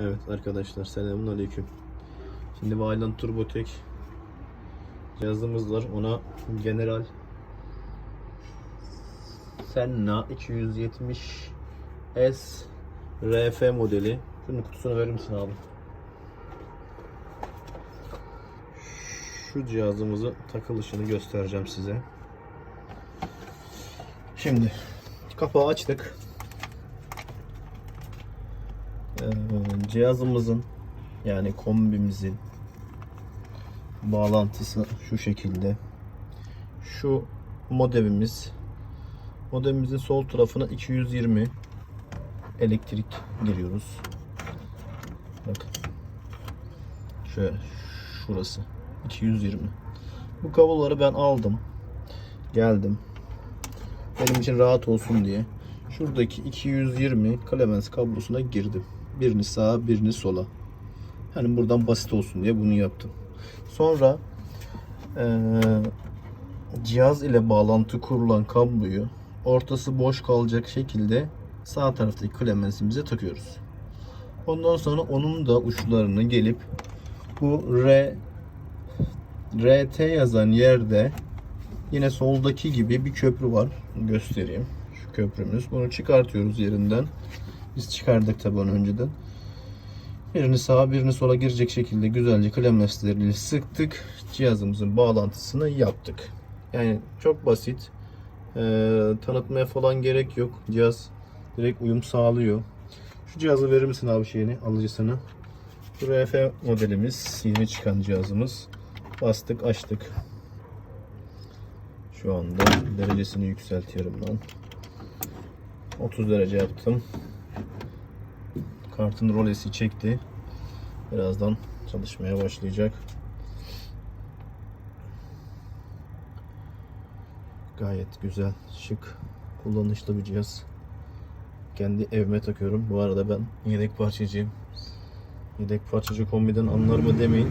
Evet arkadaşlar selamun aleyküm. Şimdi Valiant Turbotek cihazımız var. Ona General Senna 270 S RF modeli. Şunun kutusunu verir misin abi? Şu cihazımızın takılışını göstereceğim size. Şimdi kapağı açtık. Ee, cihazımızın yani kombimizin bağlantısı şu şekilde. Şu modemimiz modemimizin sol tarafına 220 elektrik giriyoruz. Bakın. Şöyle şurası 220. Bu kabloları ben aldım. Geldim. Benim için rahat olsun diye şuradaki 220 Clemens kablosuna girdim. Birini sağa, birini sola. Hani buradan basit olsun diye bunu yaptım. Sonra eee, cihaz ile bağlantı kurulan kabloyu ortası boş kalacak şekilde sağ taraftaki Clemens'imize takıyoruz. Ondan sonra onun da uçlarını gelip bu R RT yazan yerde yine soldaki gibi bir köprü var. Göstereyim. Şu köprümüz. Bunu çıkartıyoruz yerinden. Biz çıkardık tabi onu önceden. Birini sağa birini sola girecek şekilde güzelce klemlesleriyle sıktık. Cihazımızın bağlantısını yaptık. Yani çok basit. Ee, tanıtmaya falan gerek yok. Cihaz direkt uyum sağlıyor. Şu cihazı verir misin abi şeyini alıcısını? Bu RF modelimiz yeni çıkan cihazımız. Bastık açtık. Şu anda derecesini yükseltiyorum ben. 30 derece yaptım. Kartın rolesi çekti. Birazdan çalışmaya başlayacak. Gayet güzel, şık, kullanışlı bir cihaz. Kendi evime takıyorum. Bu arada ben yedek parçacıyım. Yedek parçacı kombiden anlar mı demeyin.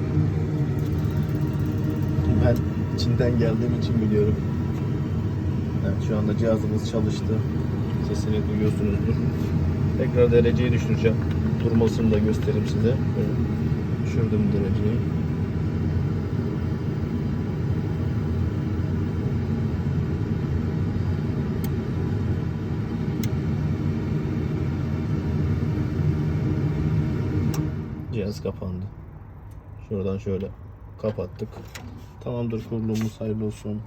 Ben içinden geldiğim için biliyorum. Evet, şu anda cihazımız çalıştı. Sesini duyuyorsunuzdur. Tekrar dereceyi düşüreceğim. Durmasını da göstereyim size. Böyle Düşürdüm dereceyi. Cihaz kapandı. Şuradan şöyle kapattık. Tamamdır kuruluğumuz hayırlı olsun.